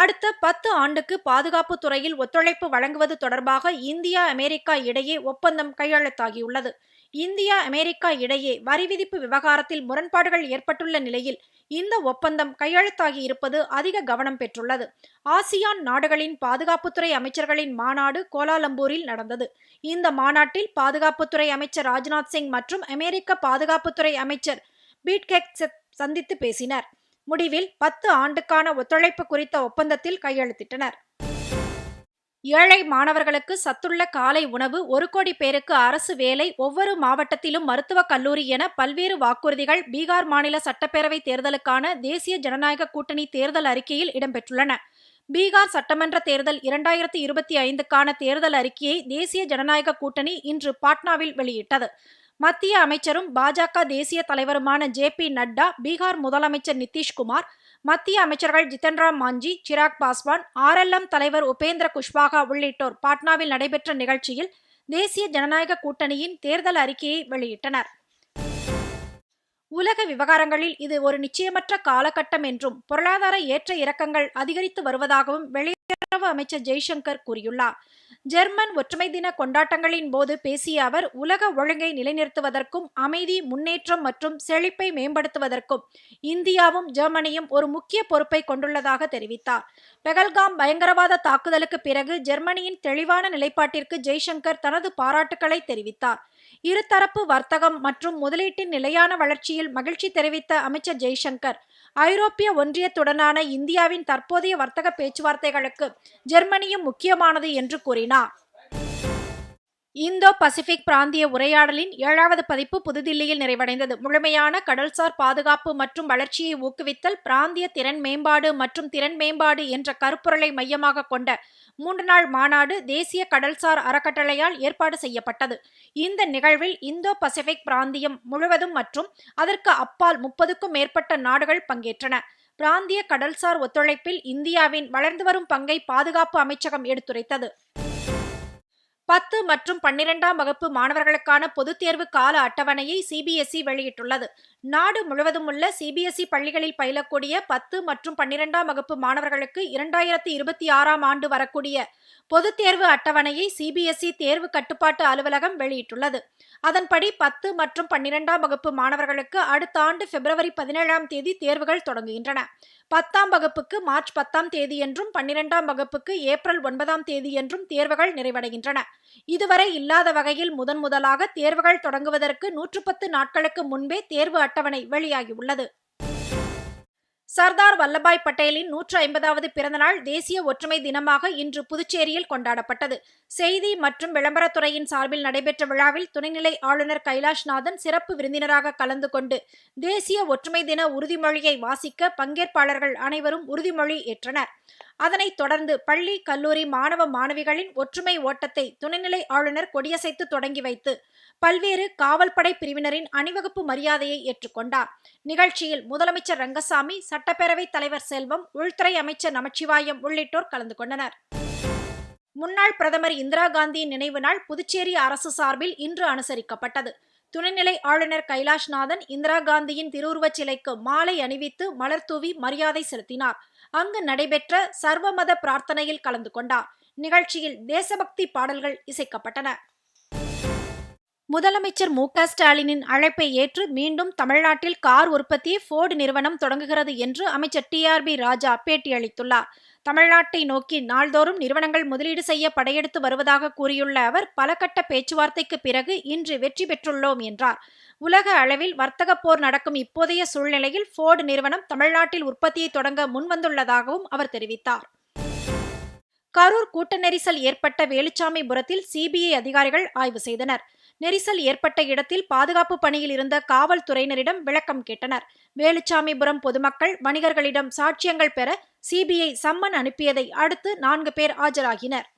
அடுத்த பத்து ஆண்டுக்கு பாதுகாப்பு துறையில் ஒத்துழைப்பு வழங்குவது தொடர்பாக இந்தியா அமெரிக்கா இடையே ஒப்பந்தம் கையெழுத்தாகியுள்ளது. இந்தியா அமெரிக்கா இடையே வரி விதிப்பு விவகாரத்தில் முரண்பாடுகள் ஏற்பட்டுள்ள நிலையில் இந்த ஒப்பந்தம் கையெழுத்தாகி இருப்பது அதிக கவனம் பெற்றுள்ளது. ஆசியான் நாடுகளின் பாதுகாப்புத்துறை அமைச்சர்களின் மாநாடு கோலாலம்பூரில் நடந்தது. இந்த மாநாட்டில் பாதுகாப்புத்துறை அமைச்சர் ராஜ்நாத் சிங் மற்றும் அமெரிக்க பாதுகாப்புத்துறை அமைச்சர் பீட்கெக் சந்தித்து பேசினர். முடிவில் பத்து ஆண்டுக்கான ஒத்துழைப்பு குறித்த ஒப்பந்தத்தில் கையெழுத்திட்டனர். ஏழை மாணவர்களுக்கு சத்துள்ள காலை உணவு ஒரு கோடி பேருக்கு அரசு வேலை ஒவ்வொரு மாவட்டத்திலும் மருத்துவக் கல்லூரி என பல்வேறு வாக்குறுதிகள் பீகார் மாநில சட்டப்பேரவை தேர்தலுக்கான தேசிய ஜனநாயக கூட்டணி தேர்தல் அறிக்கையில் இடம்பெற்றுள்ளன. பீகார் சட்டமன்ற தேர்தல் இரண்டாயிரத்தி இருபத்தி ஐந்துக்கான தேர்தல் அறிக்கையை தேசிய ஜனநாயக கூட்டணி இன்று பாட்னாவில் வெளியிட்டது. மத்திய அமைச்சரும் பாஜக தேசிய தலைவருமான ஜே பி நட்டா பீகார் முதலமைச்சர் நிதிஷ்குமார் மத்திய அமைச்சர்கள் ஜித்தன்ராம் மாஞ்சி சிராக் பாஸ்வான் ஆர்எல்எம் தலைவர் உபேந்திர குஷ்வாகா உள்ளிட்டோர் பாட்னாவில் நடைபெற்ற நிகழ்ச்சியில் தேசிய ஜனநாயக கூட்டணியின் தேர்தல் அறிக்கையை வெளியிட்டனர். உலக விவகாரங்களில் இது ஒரு நிச்சயமற்ற காலகட்டம் என்றும் பொருளாதார ஏற்ற இறக்கங்கள் அதிகரித்து வருவதாகவும் வெளியுறவு அமைச்சர் ஜெய்சங்கர் கூறியுள்ளார். ஜெர்மன் ஒற்றுமை தின கொண்டாட்டங்களின் போது பேசிய அவர் உலக ஒழுங்கை நிலைநிறுத்துவதற்கும் அமைதி முன்னேற்றம் மற்றும் செழிப்பை மேம்படுத்துவதற்கும் இந்தியாவும் ஜெர்மனியும் ஒரு முக்கிய பொறுப்பை கொண்டுள்ளதாக தெரிவித்தார். பெகல்காம் பயங்கரவாத தாக்குதலுக்கு பிறகு ஜெர்மனியின் தெளிவான நிலைப்பாட்டிற்கு ஜெய்சங்கர் தனது பாராட்டுக்களை தெரிவித்தார். இருதரப்பு வர்த்தகம் மற்றும் முதலீட்டின் நிலையான வளர்ச்சியில் மகிழ்ச்சி தெரிவித்த அமைச்சர் ஜெய்சங்கர் ஐரோப்பிய ஒன்றியத்துடனான இந்தியாவின் தற்போதைய வர்த்தக பேச்சுவார்த்தைகளுக்கு ஜெர்மனியும் முக்கியமானது என்று கூறினார். இந்தோ பசிபிக் பிராந்திய உரையாடலின் ஏழாவது பதிப்பு புதுதில்லியில் நிறைவடைந்தது. முழுமையான கடல்சார் பாதுகாப்பு மற்றும் வளர்ச்சியை ஊக்குவித்தல் பிராந்திய திறன் மேம்பாடு மற்றும் திறன் மேம்பாடு என்ற கருப்பொருளை மையமாக கொண்ட மூன்று நாள் மாநாடு தேசிய கடல்சார் அறக்கட்டளையால் ஏற்பாடு செய்யப்பட்டது. இந்த நிகழ்வில் இந்தோ பசிபிக் பிராந்தியம் முழுவதும் மற்றும் அதற்கு அப்பால் முப்பதுக்கும் மேற்பட்ட நாடுகள் பங்கேற்றன. பிராந்திய கடல்சார் ஒத்துழைப்பில் இந்தியாவின் வளர்ந்து வரும் பங்கை பாதுகாப்பு அமைச்சகம் எடுத்துரைத்தது. பத்து மற்றும் பன்னிரெண்டாம் வகுப்பு மாணவர்களுக்கான பொதுத் தேர்வு கால அட்டவணையை சிபிஎஸ்இ வெளியிட்டுள்ளது. நாடு முழுவதும் உள்ள சிபிஎஸ்இ பள்ளிகளில் பயிலக்கூடிய பத்து மற்றும் பன்னிரெண்டாம் வகுப்பு மாணவர்களுக்கு இரண்டாயிரத்தி இருபத்தி ஆறாம் ஆண்டு வரக்கூடிய பொதுத் தேர்வு அட்டவணையை சிபிஎஸ்இ தேர்வு கட்டுப்பாட்டு அலுவலகம் வெளியிட்டுள்ளது. அதன்படி பத்து மற்றும் பன்னிரெண்டாம் வகுப்பு மாணவர்களுக்கு அடுத்த ஆண்டு பிப்ரவரி பதினேழாம் தேதி தேர்வுகள் தொடங்குகின்றன. பத்தாம் வகுப்புக்கு மார்ச் பத்தாம் தேதி என்றும் பன்னிரெண்டாம் வகுப்புக்கு ஏப்ரல் ஒன்பதாம் தேதி என்றும் தேர்வுகள் நிறைவடைகின்றன. இதுவரை இல்லாத வகையில் முதன் முதலாக தேர்வுகள் தொடங்குவதற்கு நூற்று பத்து நாட்களுக்கு முன்பே தேர்வு அட்டவணை வெளியாகியுள்ளது. சர்தார் வல்லபாய் பட்டேலின் நூற்று ஐம்பதாவது பிறந்தநாள் தேசிய ஒற்றுமை தினமாக இன்று புதுச்சேரியில் கொண்டாடப்பட்டது. செய்தி மற்றும் விளம்பரத்துறையின் சார்பில் நடைபெற்ற விழாவில் துணைநிலை ஆளுநர் கைலாஷ்நாதன் சிறப்பு விருந்தினராக கலந்து கொண்டு தேசிய ஒற்றுமை தின உறுதிமொழியை வாசிக்க பங்கேற்பாளர்கள் அனைவரும் உறுதிமொழி ஏற்றனர். அதனைத் தொடர்ந்து பள்ளி கல்லூரி மாணவ மாணவிகளின் ஒற்றுமை ஓட்டத்தை துணைநிலை ஆளுநர் கொடியசைத்து தொடங்கி வைத்து பல்வேறு காவல்படை பிரிவினரின் அணிவகுப்பு மரியாதையை ஏற்றுக்கொண்டார் நிகழ்ச்சியில் முதலமைச்சர் ரங்கசாமி சட்டப்பேரவைத் தலைவர் செல்வம் உள்துறை அமைச்சர் நமச்சிவாயம் உள்ளிட்டோர் கலந்து கொண்டனர். முன்னாள் பிரதமர் இந்திரா காந்தியின் நினைவு நாள் புதுச்சேரி அரசு சார்பில் இன்று அனுசரிக்கப்பட்டது. துணைநிலை ஆளுநர் கைலாஷ்நாதன் இந்திரா காந்தியின் திருவுருவச் சிலைக்கு மாலை அணிவித்து மலர்தூவி மரியாதை செலுத்தினார். அங்கு நடைபெற்ற சர்வமத பிரார்த்தனையில் கலந்து கொண்டார். நிகழ்ச்சியில் தேசபக்தி பாடல்கள் இசைக்கப்பட்டன. முதலமைச்சர் மு ஸ்டாலினின் அழைப்பை ஏற்று மீண்டும் தமிழ்நாட்டில் கார் உற்பத்தியை ஃபோர்டு நிறுவனம் தொடங்குகிறது என்று அமைச்சர் டி ஆர் பி ராஜா பேட்டியளித்துள்ளார். தமிழ்நாட்டை நோக்கி நாள்தோறும் நிறுவனங்கள் முதலீடு செய்ய படையெடுத்து வருவதாக கூறியுள்ள அவர் பல கட்ட பேச்சுவார்த்தைக்கு பிறகு இன்று வெற்றி பெற்றுள்ளோம் என்றார். உலக அளவில் வர்த்தக போர் நடக்கும் இப்போதைய சூழ்நிலையில் ஃபோர்டு நிறுவனம் தமிழ்நாட்டில் உற்பத்தியை தொடங்க முன்வந்துள்ளதாகவும் அவர் தெரிவித்தார். கரூர் கூட்ட நெரிசல் ஏற்பட்ட வேலுச்சாமிபுரத்தில் சிபிஐ அதிகாரிகள் ஆய்வு செய்தனர். நெரிசல் ஏற்பட்ட இடத்தில் பாதுகாப்பு பணியில் இருந்த காவல்துறையினரிடம் விளக்கம் கேட்டனர். வேலுச்சாமிபுரம் பொதுமக்கள் வணிகர்களிடம் சாட்சியங்கள் பெற சிபிஐ சம்மன் அனுப்பியதை அடுத்து நான்கு பேர் ஆஜராகினர்.